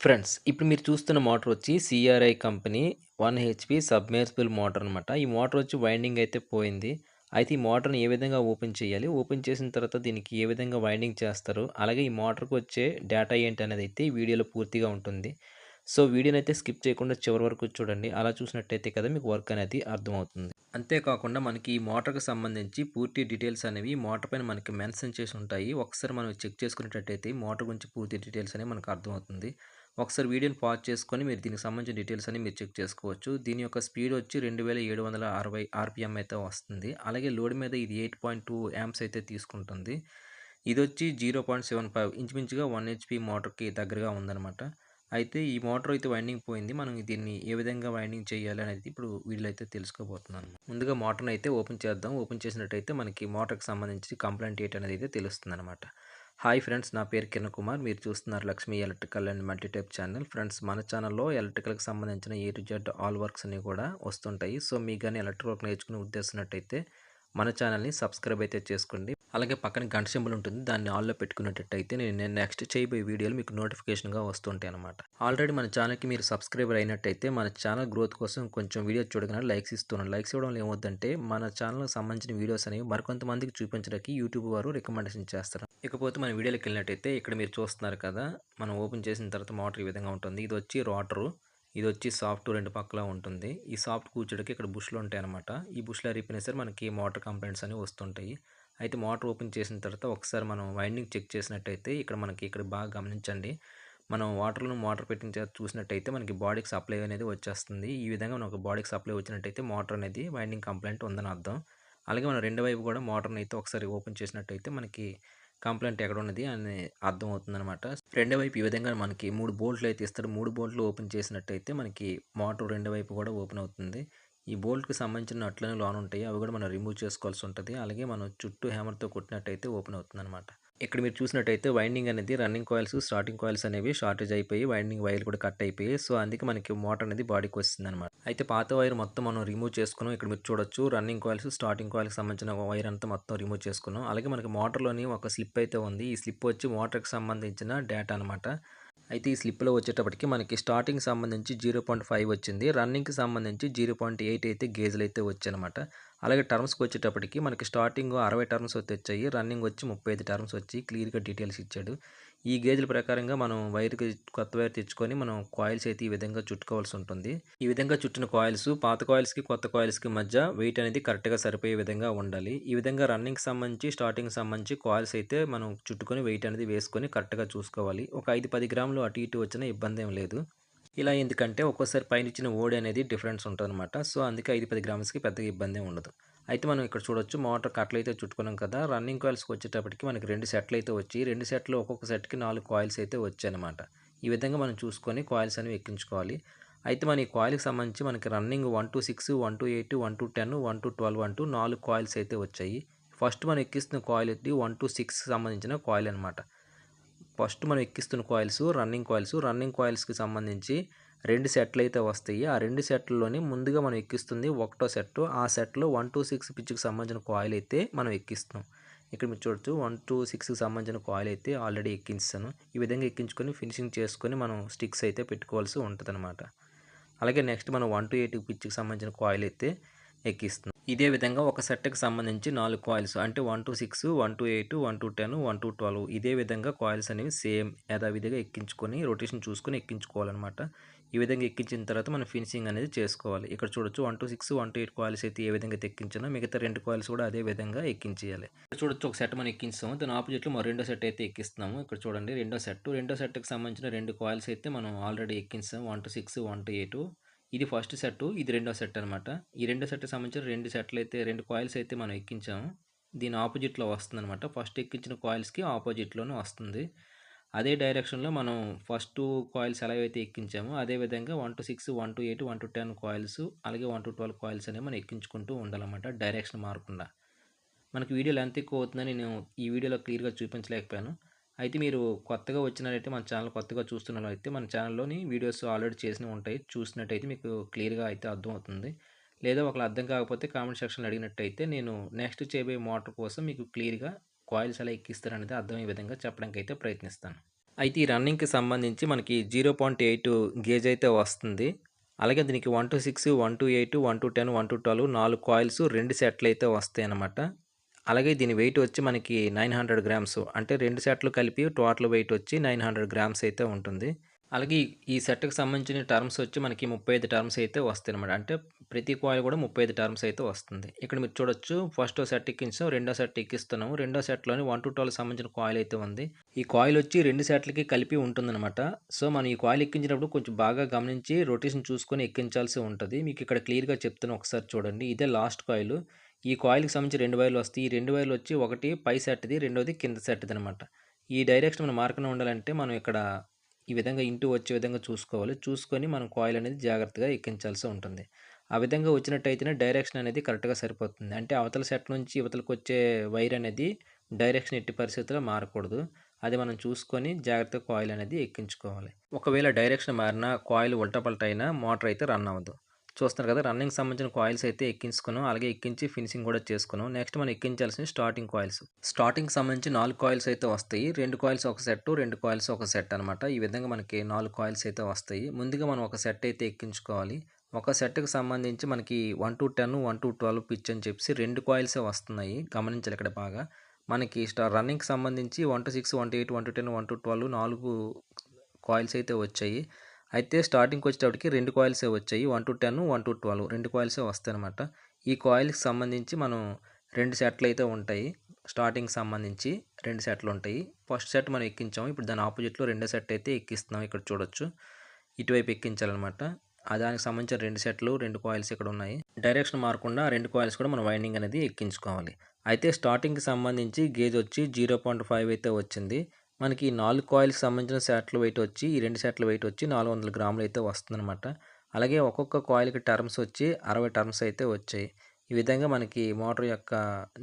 Friends ఇప్పుడు మీరు చూస్తున్న మోటార్ వచ్చి CRI company one HP submersible motor అనమాట ఈ మోటార్ వచ్చి వైండింగ్ అయితే పోయింది. అయితే ఈ మోటార్ని ఏ విధంగా ఓపెన్ చేయాలి? ఓపెన్ చేసిన తర్వాత దీనికి ఏ విధంగా వైండింగ్ చేస్తారు? అలాగే ఈ మోటార్కి వచ్చే డేటా ఏంటి అనేది అయితే ఈ వీడియోలో పూర్తిగా ఉంటుంది. సో వీడియోని అయితే స్కిప్ చేయకుండా చివరి వరకు చూడండి. అలా చూసినట్టయితే కదా మీకు వర్క్ అనేది అర్థమవుతుంది. అంతేకాకుండా మనకి ఈ మోటార్కి సంబంధించి పూర్తి డీటెయిల్స్ అనేవి మోటార్ పైన మనకి మెన్షన్ చేసి ఉంటాయి. ఒకసారి మనం చెక్ చేసుకునేటట్టయితే మోటార్ గురించి పూర్తి డీటెయిల్స్ అనేవి మనకు అర్థమవుతుంది. ఒకసారి వీడియోని పాజ్ చేసుకొని మీరు దీనికి సంబంధించిన డీటెయిల్స్ అని మీరు చెక్ చేసుకోవచ్చు. దీని యొక్క స్పీడ్ వచ్చి రెండు వేల ఏడు వందల అరవై ఆర్పిఎం అయితే వస్తుంది. అలాగే లోడ్ మీద ఇది ఎయిట్ పాయింట్ టూ యాంప్స్ అయితే తీసుకుంటుంది. ఇది వచ్చి జీరో పాయింట్ సెవెన్ ఫైవ్ ఇంచుమించుగా వన్ హెచ్పి మోటార్కి దగ్గరగా ఉందన్నమాట. అయితే ఈ మోటార్ అయితే వైండింగ్ పోయింది. మనం దీన్ని ఏ విధంగా వైండింగ్ చేయాలి అనేది ఇప్పుడు వీడియోలో అయితే తెలుసుకోబోతున్నాను. ముందుగా మోటార్ని అయితే ఓపెన్ చేద్దాం. ఓపెన్ చేసినట్టయితే మనకి మోటార్కి సంబంధించి కంప్లైంట్ ఏంటి అనేది అయితే తెలుస్తుంది అనమాట హాయ్ ఫ్రెండ్స్ నా పేరు కిరణ్ కుమార్. మీరు చూస్తున్నారు Lakshmi electrical and multitype channel. Friends మన ఛానల్లో ఎలక్ట్రికల్కి సంబంధించిన A to Z all works అన్ని కూడా వస్తుంటాయి. సో మీకు కానీ ఎలక్ట్రిక్ వర్క్ నేర్చుకునే ఉద్దేశం మన ఛానల్ని సబ్స్క్రైబ్ అయితే చేసుకోండి. అలాగే పక్కన గంట సింబల్ ఉంటుంది. దాన్ని ఆల్లో పెట్టుకున్నట్టయితే నేను నేను నెక్స్ట్ చేయబోయే వీడియోలు మీకు నోటిఫికేషన్గా వస్తుంటాయి అనమాట ఆల్రెడీ మన ఛానల్కి మీరు సబ్స్క్రైబర్ అయినట్టయితే మన ఛానల్ గ్రోత్ కోసం కొంచెం వీడియో చూడగానే లైక్స్ ఇస్తున్నాను లైక్స్ ఇవ్వడం ఏమవుతుందంటే మన ఛానల్కి సంబంధించిన వీడియోస్ అనేవి మరికొంతమందికి చూపించడానికి యూట్యూబ్ వారు రికమెండేషన్ చేస్తారు. ఇకపోతే మన వీడియోకి వెళ్ళినట్టయితే ఇక్కడ మీరు చూస్తున్నారు కదా మనం ఓపెన్ చేసిన తర్వాత మోటార్ ఈ విధంగా ఉంటుంది. ఇది వచ్చి రోటరు. ఇది వచ్చి సాఫ్ట్ రెండు పక్కల ఉంటుంది. ఈ సాఫ్ట్ కూర్చోడానికి ఇక్కడ బుష్లు ఉంటాయి అనమాట ఈ బుష్లు అరిపినా సరే మనకి మోటార్ కంప్లైంట్స్ అనేవి వస్తుంటాయి. అయితే మోటార్ ఓపెన్ చేసిన తర్వాత ఒకసారి మనం వైండింగ్ చెక్ చేసినట్టయితే ఇక్కడ మనకి ఇక్కడ బాగా గమనించండి. మనం వాటర్లో మోటార్ పెట్టిన చూసినట్టయితే మనకి బాడీకి సప్లై అనేది వచ్చేస్తుంది. ఈ విధంగా మనకు బాడీకి సప్లై వచ్చినట్టయితే మోటార్ అనేది వైండింగ్ కంప్లైంట్ ఉందని అర్థం. అలాగే మనం రెండు వైపు కూడా మోటార్ని అయితే ఒకసారి ఓపెన్ చేసినట్టయితే మనకి కంప్లైంట్ ఎక్కడ ఉన్నది అని అర్థం అవుతుందన్నమాట రెండో వైపు ఈ విధంగా మనకి మూడు బోల్ట్లు అయితే ఇస్తారు. మూడు బోల్ట్లు ఓపెన్ చేసినట్టయితే మనకి మోటార్ రెండో వైపు కూడా ఓపెన్ అవుతుంది. ఈ బోల్ట్కి సంబంధించిన నట్లనే లోన్ ఉంటాయి. అవి కూడా మనం రిమూవ్ చేసుకోవాల్సి ఉంటుంది. అలాగే మనం చుట్టూ హ్యామర్తో కొట్టినట్టయితే ఓపెన్ అవుతుంది అనమాట ఇక్కడ మీరు చూసినట్టయితే వైండింగ్ అనేది రన్నింగ్ కాయిల్స్ స్టార్టింగ్ కాయిల్స్ అనేవి షార్టేజ్ అయిపోయి వైండింగ్ వైర్ కూడా కట్ అయిపోయి సో అందుకే మనకి మోటార్ అనేది బాడీకి వస్తుంది అనమాట అయితే పాత వైర్ మొత్తం మనం రిమూవ్ చేసుకున్నాం. ఇక్కడ మీరు చూడొచ్చు రన్నింగ్ కాయిల్స్ స్టార్టింగ్ కాయిల్కి సంబంధించిన వైర్ అంతా మొత్తం రిమూవ్ చేసుకున్నాం. అలాగే మనకి మోటార్లోని ఒక స్లిప్ అయితే ఉంది. ఈ స్లిప్ వచ్చి మోటార్కి సంబంధించిన డేటా అనమాట అయితే ఈ స్లిప్లో వచ్చేటప్పటికి మనకి స్టార్టింగ్ సంబంధించి జీరో పాయింట్ ఫైవ్ వచ్చింది. రన్నింగ్కి సంబంధించి జీరో పాయింట్ ఎయిట్ అయితే గేజ్లు అయితే వచ్చాయన్నమాట అలాగే టర్మ్స్కి వచ్చేటప్పటికి మనకి స్టార్టింగ్ అరవై టర్మ్స్ వచ్చాయి. రన్నింగ్ వచ్చి ముప్పై ఐదు టర్మ్స్ వచ్చి క్లియర్గా డీటెయిల్స్ ఇచ్చాడు. ఈ గేజ్ల ప్రకారంగా మనం వైర్కి కొత్త వైర్ తెచ్చుకొని మనం కాయిల్స్ అయితే ఈ విధంగా చుట్టుకోవాల్సి ఉంటుంది. ఈ విధంగా చుట్టిన కాయిల్స్ పాత కాయిల్స్కి కొత్త కాయిల్స్కి మధ్య వెయిట్ అనేది కరెక్ట్గా సరిపోయే విధంగా ఉండాలి. ఈ విధంగా రన్నింగ్ సంబంధించి స్టార్టింగ్ సంబంధించి కాయిల్స్ అయితే మనం చుట్టుకొని వెయిట్ అనేది వేసుకొని కరెక్ట్గా చూసుకోవాలి. ఒక ఐదు పది గ్రాములు అటు ఇటు వచ్చిన ఇబ్బంది ఏం లేదు. ఇలా ఎందుకంటే ఒక్కోసారి పైన ఇచ్చిన ఓడి అనేది డిఫరెన్స్ ఉంటుంది అనమాట సో అందుకే ఐదు పది గ్రామ్స్కి పెద్దగా ఇబ్బంది ఉండదు. అయితే మనం ఇక్కడ చూడొచ్చు మోటార్ కట్లు అయితే చుట్టుకున్నాం కదా. రన్నింగ్ కాయిల్స్కి వచ్చేటప్పటికి మనకి రెండు సెట్లు అయితే వచ్చి రెండు సెట్లు ఒక్కొక్క సెట్కి నాలుగు కాయిల్స్ అయితే వచ్చాయన్నమాట. ఈ విధంగా మనం చూసుకొని కాయిల్స్ అనేవి ఎక్కించుకోవాలి. అయితే మన ఈ కాయిల్కి సంబంధించి మనకి running one to six one to eight one to ten one to twelve one నాలుగు కాయిల్స్ అయితే వచ్చాయి. ఫస్ట్ మనం ఎక్కిస్తున్న కాయిల్ అయితే వన్ టు సిక్స్ సంబంధించిన కాయిల్ అనమాట ఫస్ట్ మనం ఎక్కిస్తున్న కాయిల్స్ రన్నింగ్ కాయిల్స్. రన్నింగ్ కాయిల్స్కి సంబంధించి రెండు సెట్లు అయితే వస్తాయి. ఆ రెండు సెట్లలోని ముందుగా మనం ఎక్కిస్తుంది ఒకటో సెట్ ఆ సెట్లో వన్ టూ సిక్స్ పిచ్చుకి సంబంధించిన కాయిల్ అయితే మనం ఎక్కిస్తున్నాం. ఇక్కడ మీరు చూడొచ్చు వన్ టూ సిక్స్కి సంబంధించిన కాయిల్ అయితే ఆల్రెడీ ఎక్కించాను. ఈ విధంగా ఎక్కించుకొని ఫినిషింగ్ చేసుకొని మనం స్టిక్స్ అయితే పెట్టుకోవాల్సి ఉంటుంది అనమాట అలాగే నెక్స్ట్ మనం వన్ టూ ఎయిట్ పిచ్కి సంబంధించిన కాయిల్ అయితే ఎక్కిస్తున్నాం. ఇదే విధంగా ఒక సెట్కి సంబంధించి నాలుగు కాయిల్స్ అంటే one to six one to eight one to ten one to twelve ఇదే విధంగా కాయిల్స్ అనేవి సేమ్ యథావిధిగా ఎక్కించుకొని రొటేషన్ చూసుకొని ఎక్కించుకోవాలన్నమాట. ఈ విధంగా ఎక్కించిన తర్వాత మనం ఫినిషింగ్ అనేది చేసుకోవాలి. ఇక్కడ చూడొచ్చు one two six one two eight coils అయితే ఏ విధంగా ఎక్కించానో మిగతా రెండు కాయిల్స్ కూడా అదే విధంగా ఎక్కించేయాలి. ఇక్కడ చూడొచ్చు ఒక సెట్ మనం ఎక్కించాము. దాని ఆపోజిట్లో మనం రెండో సెట్ అయితే ఎక్కిస్తున్నాము. ఇక్కడ చూడండి రెండో సెట్ రెండో సెట్కి సంబంధించిన రెండు కాయిల్స్ అయితే మనం already ఎక్కించాము. One two six one two eight ఇది ఫస్ట్ సెట్ ఇది రెండో సెట్ అనమాట ఈ రెండో సెట్కి సంబంధించిన రెండు సెట్లు అయితే రెండు కాయిల్స్ అయితే మనం ఎక్కించాము. దీని ఆపోజిట్లో వస్తుంది అనమాట ఫస్ట్ ఎక్కించిన కాయిల్స్కి ఆపోజిట్లోనే వస్తుంది. అదే డైరెక్షన్లో మనం ఫస్ట్ కాయిల్స్ ఎలా అయితే ఎక్కించామో అదేవిధంగా one two six one two eight one two ten coils అలాగే వన్ టు ట్వెల్వ్ కాయిల్స్ అనేవి మనం ఎక్కించుకుంటూ ఉండాలన్నమాట డైరెక్షన్ మారకుండా. మనకి వీడియో లెంత్ ఎక్కువ అవుతుందని నేను ఈ వీడియోలో క్లియర్గా చూపించలేకపోయాను. అయితే మీరు కొత్తగా వచ్చినట్టయితే మన ఛానల్ కొత్తగా చూస్తున్నట్లయితే మన ఛానల్లోని వీడియోస్ ఆల్రెడీ చేసినవి ఉంటాయి. చూసినట్టయితే మీకు క్లియర్గా అయితే అర్థమవుతుంది. లేదా ఒకళ్ళు అర్థం కాకపోతే కామెంట్ సెక్షన్లో అడిగినట్టయితే నేను నెక్స్ట్ చేయబోయే మోటార్ కోసం మీకు క్లియర్గా కాయిల్స్ ఎలా ఎక్కిస్తారనేది అర్థమయ్యే విధంగా చెప్పడానికి అయితే ప్రయత్నిస్తాను అయితే ఈ రన్నింగ్‌కి సంబంధించి మనకి 0.8 గేజ్ అయితే వస్తుంది. అలాగే దీనికి 1-6, 1-8, 1-10, 1-12 4 కాయిల్స్ 2 సెట్లయితే వస్తాయన్నమాట. అలాగే దీని వెయిట్ వచ్చి మనకి 900 గ్రామ్స్ అంటే రెండు సెట్లు కలిపి టోటల్ వెయిట్ వచ్చి 900 గ్రామ్స్ అయితే ఉంటుంది. అలాగే ఈ సెట్‌కి సంబంధించిన టర్మ్స్ వచ్చి మనకి 35 టర్మ్స్ అయితే వస్తాయి అనమాట అంటే ప్రతి కాయిల్ కూడా 35 టర్మ్స్ అయితే వస్తుంది. ఇక్కడ మీరు చూడొచ్చు ఫస్ట్ సెట్ ఎక్కించాం. రెండో సెట్ ఎక్కిస్తున్నాము. రెండో సెట్‌లోని 1-12 సంబంధించిన కాయిల్ అయితే ఉంది. ఈ కాయిల్ వచ్చి రెండు సెట్లకి కలిపి ఉంటుందన్నమాట. సో, మనం ఈ కాయిల్ ఎక్కించినప్పుడు కొంచెం బాగా గమనించి రొటేషన్ చూసుకొని ఎక్కించాల్సి ఉంటుంది మీకు ఇక్కడ క్లియర్‌గా చెప్తాను ఒకసారి చూడండి. ఇదే లాస్ట్ కాయిల్. ఈ కాయిల్‌కి సంబంధించి రెండు వైర్లు వస్తాయి. ఈ రెండు వైర్లు వచ్చి ఒకటి పై సెట్‌ది, రెండోది కింద సెట్ది అనమాట ఈ డైరెక్షన్ మనం మార్కన ఉండాలంటే మనం ఇక్కడ ఈ విధంగా ఇంటూ వచ్చే విధంగా చూసుకోవాలి. చూసుకొని మనం కాయిల్ అనేది జాగ్రత్తగా ఎక్కించాల్సి ఉంటుంది. ఆ విధంగా వచ్చినట్టయితేనే డైరెక్షన్ అనేది కరెక్ట్‌గా సరిపోతుంది. అంటే అవతల సెట్ నుంచి ఇవతలకొచ్చే వైర్ అనేది డైరెక్షన్ ఎట్టి పరిస్థితిలో మారకూడదు. అది మనం చూసుకొని జాగ్రత్తగా కాయిల్ అనేది ఎక్కించుకోవాలి. ఒకవేళ డైరెక్షన్ మారినా కాయిల్ ఉల్టపల్ట అయినా మోటార్ అయితే రన్ అవ్వదు. చూస్తున్నారు కదా! రన్నింగ్ సంబంధించిన కాయిల్స్ అయితే ఎక్కించుకున్నాం. అలాగే ఎక్కించి ఫినిషింగ్ కూడా చేసుకున్నాం. నెక్స్ట్ మనం ఎక్కించాల్సిన స్టార్టింగ్ కాయిల్స్. స్టార్టింగ్ సంబంధించి నాలుగు కాయిల్స్ అయితే వస్తాయి. రెండు కాయిల్స్ ఒక సెట్టు, రెండు కాయిల్స్ ఒక సెట్ అనమాట. ఈ విధంగా మనకి నాలుగు కాయిల్స్ అయితే వస్తాయి. ముందుగా మనం ఒక సెట్ అయితే ఎక్కించుకోవాలి. ఒక సెట్‌కి సంబంధించి మనకి 1-10, 1-12 పిచ్ అని చెప్పి రెండు కాయిల్సే వస్తున్నాయి. గమనించాలి ఇక్కడ బాగా. మనకి స్టార్ రన్నింగ్‌కి సంబంధించి 1-6, 1-8, 1-10, 1-12 4 కాయిల్స్ అయితే వచ్చాయి. అయితే స్టార్టింగ్‌కి వచ్చేటప్పటికి రెండు కాయిల్సే వచ్చాయి. 1-10, 1-12 2 కాయిల్సే వస్తాయన్నమాట. ఈ కాయిల్‌కి సంబంధించి మనం రెండు సెట్లు అయితే ఉంటాయి. స్టార్టింగ్‌కి సంబంధించి రెండు సెట్లు ఉంటాయి ఫస్ట్ సెట్ మనం ఎక్కించాము. ఇప్పుడు దాని ఆపోజిట్‌లో రెండో సెట్ అయితే ఎక్కిస్తున్నాం. ఇక్కడ చూడొచ్చు. ఇటువైపు ఎక్కించాలన్నమాట. దానికి సంబంధించిన రెండు సెట్లు, రెండు కాయిల్స్ ఇక్కడ ఉన్నాయి. డైరెక్షన్ మారకుండా ఆ 2 కాయిల్స్ కూడా మనం వైండింగ్ అనేది ఎక్కించుకోవాలి. అయితే స్టార్టింగ్‌కి సంబంధించి గేజ్ వచ్చి 0.5 అయితే వచ్చింది. మనకి నాలుగు 4 సంబంధించిన సెట్ల వెయిట్ వచ్చి ఈ రెండు సెట్ల వెయిట్ వచ్చి 400 గ్రాములు అయితే వస్తుందన్నమాట. అలాగే ఒక్కొక్క కాయిల్‌కి టర్మ్స్ వచ్చి 60 టర్మ్స్ అయితే వచ్చాయి. ఈ విధంగా మనకి మోటార్ యొక్క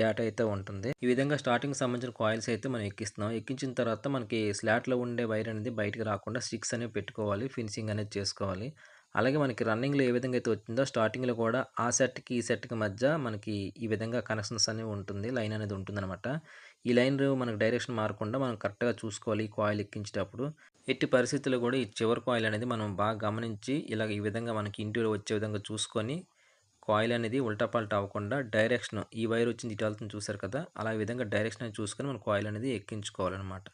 డేటా అయితే ఉంటుంది. ఈ విధంగా స్టార్టింగ్ సంబంధించిన కాయిల్స్ అయితే మనం ఎక్కిస్తున్నాం. ఎక్కించిన తర్వాత మనకి స్లాట్‌లో ఉండే వైర్ అనేది బయటకి రాకుండా స్టిక్స్ అనేవి పెట్టుకోవాలి. ఫినిషింగ్ అనేది చేసుకోవాలి. అలాగే మనకి రన్నింగ్‌లో ఏ విధంగా అయితే వచ్చిందో స్టార్టింగ్‌లో కూడా ఆ సెట్‌కి, ఈ సెట్‌కి మధ్య మనకి ఈ విధంగా కనెక్షన్స్ అనేవి ఉంటుంది. లైన్ అనేది ఉంటుందన్నమాట. ఈ లైన్ మనకు డైరెక్షన్ మారకుండా మనం కరెక్ట్‌గా చూసుకోవాలి ఈ కాయిల్ ఎక్కించేటప్పుడు. ఎట్టి పరిస్థితుల్లో కూడా ఈ చివరి కాయిల్ అనేది మనం బాగా గమనించి ఇలాగ ఈ విధంగా మనకి ఇంటిలో వచ్చే విధంగా చూసుకొని కాయిల్ అనేది ఉల్టాపాల్ట అవ్వకుండా డైరెక్షన్ ఈ వైర్ వచ్చింది ఇటు వెళ్తుంది చూసారు కదా! అలా ఈ విధంగా డైరెక్షన్ చూసుకొని మనం కాయిల్ అనేది ఎక్కించుకోవాలన్నమాట.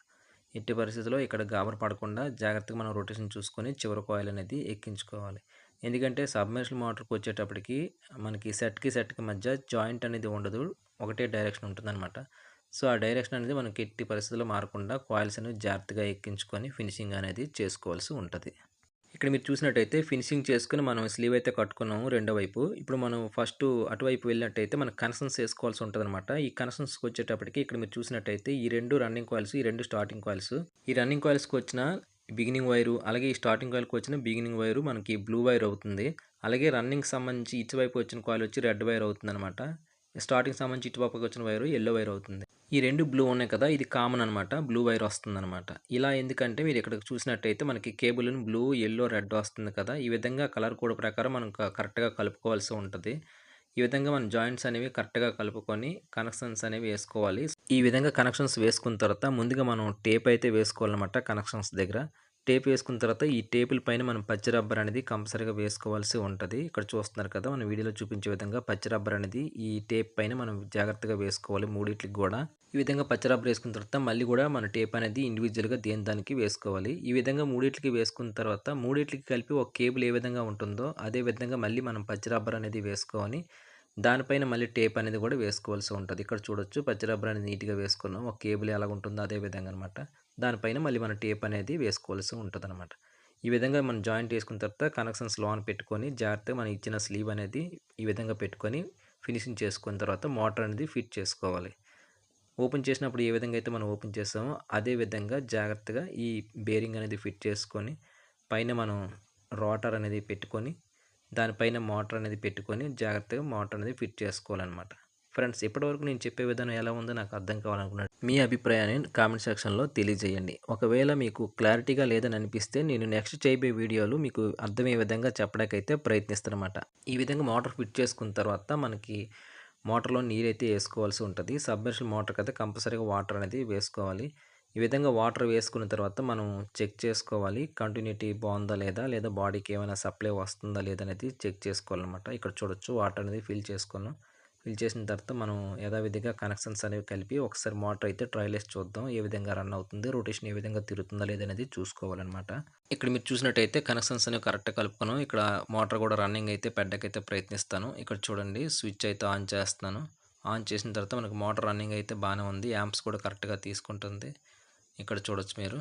ఎట్టి పరిస్థితిలో ఇక్కడ గాబర పడకుండా జాగ్రత్తగా మనం రొటేషన్ చూసుకొని చివరి కాయిల్ అనేది ఎక్కించుకోవాలి. ఎందుకంటే సబ్‌మెర్సిబుల్ మోటార్‌కి వచ్చేటప్పటికి మనకి సెట్‌కి, సెట్‌కి మధ్య జాయింట్ అనేది ఉండదు. ఒకటే డైరెక్షన్ ఉంటుందన్నమాట. సో, ఆ డైరెక్షన్ అనేది మనకి ఎట్టి పరిస్థితుల్లో మారకుండా కాయిల్స్ అనేవి జాగ్రత్తగా ఎక్కించుకొని ఫినిషింగ్ అనేది చేసుకోవాల్సి ఉంటుంది ఇక్కడ మీరు చూసినట్టయితే ఫినిషింగ్ చేసుకుని మనం స్లీవ్ అయితే కట్టుకున్నాము రెండో వైపు. ఇప్పుడు మనం ఫస్ట్ అటువైపు వెళ్ళినట్టయితే మనం కనెక్షన్స్ వేసుకోవాల్సి ఉంటుంది అనమాట ఈ కనెక్షన్స్‌కి వచ్చేటప్పటికి ఇక్కడ మీరు చూసినట్టయితే ఈ రెండు రన్నింగ్ కాయిల్స్, ఈ రెండు స్టార్టింగ్ కాయిల్స్. ఈ రన్నింగ్ కాయిల్స్‌కి వచ్చిన బిగినింగ్ వైరు, అలాగే ఈ స్టార్టింగ్ కాయిల్‌కి వచ్చిన బిగినింగ్ వైరు మనకి బ్లూ వైర్ అవుతుంది. అలాగే రన్నింగ్‌కి సంబంధించి ఇటువైపు వచ్చిన కాయిల్ వచ్చి రెడ్ వైర్ అవుతుందనమాట. స్టార్టింగ్ సంబంధించి ఇటుపక్కకి వచ్చిన వైరు ఎల్లో వైర్ అవుతుంది. ఈ రెండు బ్లూ ఉన్నాయి కదా! ఇది కామన్ అనమాట. బ్లూ వైర్ వస్తుందన్నమాట ఇలా ఎందుకంటే మీరు ఇక్కడ చూసినట్టయితే మనకి కేబుల్‌ని బ్లూ, ఎల్లో రెడ్ వస్తుంది కదా! ఈ విధంగా కలర్ కోడ్ ప్రకారం మనం కరెక్ట్‌గా కలుపుకోవాల్సి ఉంటుంది ఈ విధంగా మనం జాయింట్స్ అనేవి కరెక్ట్‌గా కలుపుకొని కనెక్షన్స్ అనేవి వేసుకోవాలి ఈ విధంగా కనెక్షన్స్ వేసుకున్న తర్వాత ముందుగా మనం టేప్ అయితే వేసుకోవాలన్నమాట కనెక్షన్స్ దగ్గర. టేప్ వేసుకున్న తర్వాత ఈ టేపుల పైన మనం పచ్చి రబ్బర్ అనేది కంపల్సరీగా వేసుకోవాల్సి ఉంటుంది ఇక్కడ చూస్తున్నారు కదా! మనం వీడియోలో చూపించే విధంగా పచ్చి రబ్బర్ అనేది ఈ టేప్ పైన మనం జాగ్రత్తగా వేసుకోవాలి మూడింటికి కూడా ఈ విధంగా పచ్చి రబ్బర్ వేసుకున్న తర్వాత మళ్ళీ కూడా మన టేప్ అనేది ఇండివిజువల్గా దేని దానికి వేసుకోవాలి. ఈ విధంగా మూడింటికి వేసుకున్న తర్వాత మూడింటికి కలిపి ఒక కేబుల్ ఏ విధంగా ఉంటుందో అదే విధంగా మళ్ళీ మనం పచ్చి రబ్బర్ అనేది వేసుకొని దానిపైన మళ్ళీ టేప్ అనేది కూడా వేసుకోవాల్సి ఉంటుంది ఇక్కడ చూడొచ్చు పచ్చి రబ్బర్ అనేది నీట్‌గా వేసుకున్నాం. ఒక కేబుల్ ఎలాగ ఉంటుందో అదే విధంగా అనమాట. దానిపైన మళ్ళీ మనం టేప్ అనేది వేసుకోవాల్సి ఉంటుంది అనమాట ఈ విధంగా మనం జాయింట్ వేసుకున్న తర్వాత కనెక్షన్స్ లోన్ పెట్టుకొని జాగ్రత్తగా మనం ఇచ్చిన స్లీవ్ అనేది ఈ విధంగా పెట్టుకొని ఫినిషింగ్ చేసుకున్న తర్వాత మోటార్ అనేది ఫిట్ చేసుకోవాలి. ఓపెన్ చేసినప్పుడు ఏ విధంగా అయితే మనం ఓపెన్ చేసామో అదే విధంగా జాగ్రత్తగా ఈ బేరింగ్ అనేది ఫిట్ చేసుకొని పైన మనం రోటర్ అనేది పెట్టుకొని దానిపైన మోటార్ అనేది పెట్టుకొని జాగ్రత్తగా మోటార్ అనేది ఫిట్ చేసుకోవాలన్నమాట. ఫ్రెండ్స్ ఇప్పటివరకు నేను చెప్పే విధానం ఎలా ఉందో నాకు అర్థం కావాలనుకున్నాను. మీ అభిప్రాయాన్ని కామెంట్ సెక్షన్‌లో తెలియజేయండి. ఒకవేళ మీకు క్లారిటీగా లేదని అనిపిస్తే నేను నెక్స్ట్ చేయబోయే వీడియోలు మీకు అర్థమయ్యే విధంగా చెప్పడానికైతే ప్రయత్నిస్తానమాట ఈ విధంగా మోటార్ ఫిట్ చేసుకున్న తర్వాత మనకి మోటార్‌లో నీరైతే వేసుకోవాల్సి ఉంటుంది సబ్‌మెర్సిబుల్ మోటార్కి కదా! కంపల్సరీగా వాటర్ అనేది వేసుకోవాలి. ఈ విధంగా వాటర్ వేసుకున్న తర్వాత మనం చెక్ చేసుకోవాలి. కంటిన్యూటీ బాగుందా లేదా? లేదా బాడీకి ఏమైనా సప్లై వస్తుందా లేదా అనేది చెక్ చేసుకోవాలన్నమాట. ఇక్కడ చూడొచ్చు వాటర్ అనేది ఫిల్ చేసుకున్నాం. ఫిల్ చేసిన తర్వాత మనం యథావిధిగా కనెక్షన్స్ అనేవి కలిపి ఒకసారి మోటార్ అయితే ట్రయల్ వేసి చూద్దాం. ఏ విధంగా రన్ అవుతుంది రొటేషన్ ఏ విధంగా తిరుగుతుందా లేదనేది చూసుకోవాలన్నమాట. ఇక్కడ మీరు చూసినట్టయితే కనెక్షన్స్ అనేవి కరెక్ట్గా కలుపుకున్నాం. ఇక్కడ మోటార్ కూడా రన్నింగ్ అయితే పెట్టకైతే ప్రయత్నిస్తాను. ఇక్కడ చూడండి స్విచ్ అయితే ఆన్ చేస్తున్నాను. ఆన్ చేసిన తర్వాత మనకు మోటార్ రన్నింగ్ అయితే బాగానే ఉంది. యాంప్స్ కూడా కరెక్ట్గా తీసుకుంటుంది. ఇక్కడ చూడొచ్చు మీరు.